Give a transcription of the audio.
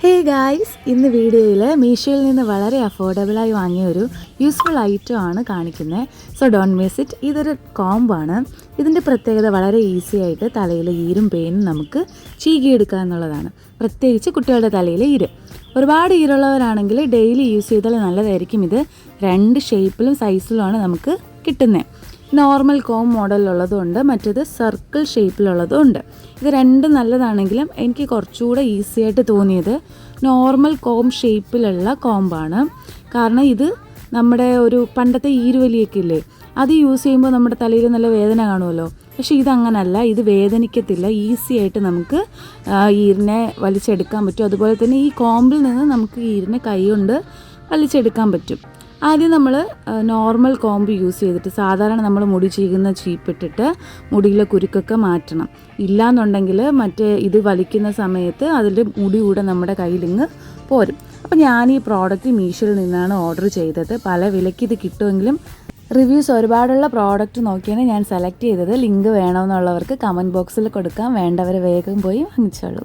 Hey guys ഇന്ന് വീഡിയോയിൽ മീഷോയിൽ നിന്ന് വളരെ അഫോർഡബിളായി വാങ്ങിയ ഒരു യൂസ്ഫുൾ ഐറ്റം ആണ് കാണിക്കുന്നത് സോ ഡോൺ മിസ് ഇറ്റ് ഇതൊരു കോംബാണ് ഇതിന്റെ പ്രത്യേകത വളരെ ഈസി ആയിട്ട് തലയിൽ ഈരും പെയിനും നമുക്ക് ചീകിയെടുക്കുക എന്നുള്ളതാണ്. പ്രത്യേകിച്ച് കുട്ടികളുടെ തലയിൽ ഈര്. ഒരുപാട് ഈരുള്ളവരാണെങ്കിൽ ഡെയിലി യൂസ് ചെയ്താൽ നല്ലതായിരിക്കും. ഇത് രണ്ട് ഷേപ്പിലും സൈസിലുമാണ് നമുക്ക് കിട്ടുന്നത് നോർമൽ കോം മോഡലുള്ളതുണ്ട് മറ്റേത് സർക്കിൾ ഷേപ്പിലുള്ളതും ഉണ്ട് ഇത് രണ്ടും നല്ലതാണെങ്കിലും എനിക്ക് കുറച്ചുകൂടെ ഈസി ആയിട്ട് തോന്നിയത് നോർമൽ കോം ഷേപ്പിലുള്ള കോമ്പാണ് കാരണം ഇത് നമ്മുടെ ഒരു പണ്ടത്തെ ഈരുവലിയൊക്കെ ഇല്ലേ അത് യൂസ് ചെയ്യുമ്പോൾ നമ്മുടെ തലയിൽ നല്ല വേദന കാണുമല്ലോ. പക്ഷേ ഇതങ്ങനല്ല ഇത് വേദനിക്കത്തില്ല ഈസി ആയിട്ട് നമുക്ക് ഈരിനെ വലിച്ചെടുക്കാൻ പറ്റും. അതുപോലെ തന്നെ ഈ കോമ്പിൽ നിന്ന് നമുക്ക് ഈരിനെ കൈ കൊണ്ട് വലിച്ചെടുക്കാൻ പറ്റും. ആദ്യം നമ്മൾ നോർമൽ കോമ്പ് യൂസ് ചെയ്തിട്ട് സാധാരണ നമ്മൾ മുടി ചീകുന്ന ചീപ്പിട്ടിട്ട് മുടിയിലെ കുരുക്കൊക്കെ മാറ്റണം. ഇല്ലാന്നുണ്ടെങ്കിൽ മറ്റേ ഇത് വലിക്കുന്ന സമയത്ത് അതിന്റെ മുടി കൂടെ നമ്മുടെ കയ്യിലിങ്ങ് പോരും. അപ്പോൾ ഞാൻ ഈ പ്രോഡക്റ്റ് മീഷോയിൽ നിന്നാണ് ഓർഡർ ചെയ്തത്. പല വിലയ്ക്ക് ഇത് കിട്ടുമെങ്കിലും റിവ്യൂസ് ഒരുപാടുള്ള പ്രോഡക്റ്റ് നോക്കിയാണ് ഞാൻ സെലക്ട് ചെയ്തത്. ലിങ്ക് വേണമെന്നുള്ളവർക്ക് കമന്റ് ബോക്സിൽ കൊടുക്കാം. വേണ്ടവർ വേഗം പോയി വാങ്ങിച്ചോളൂ.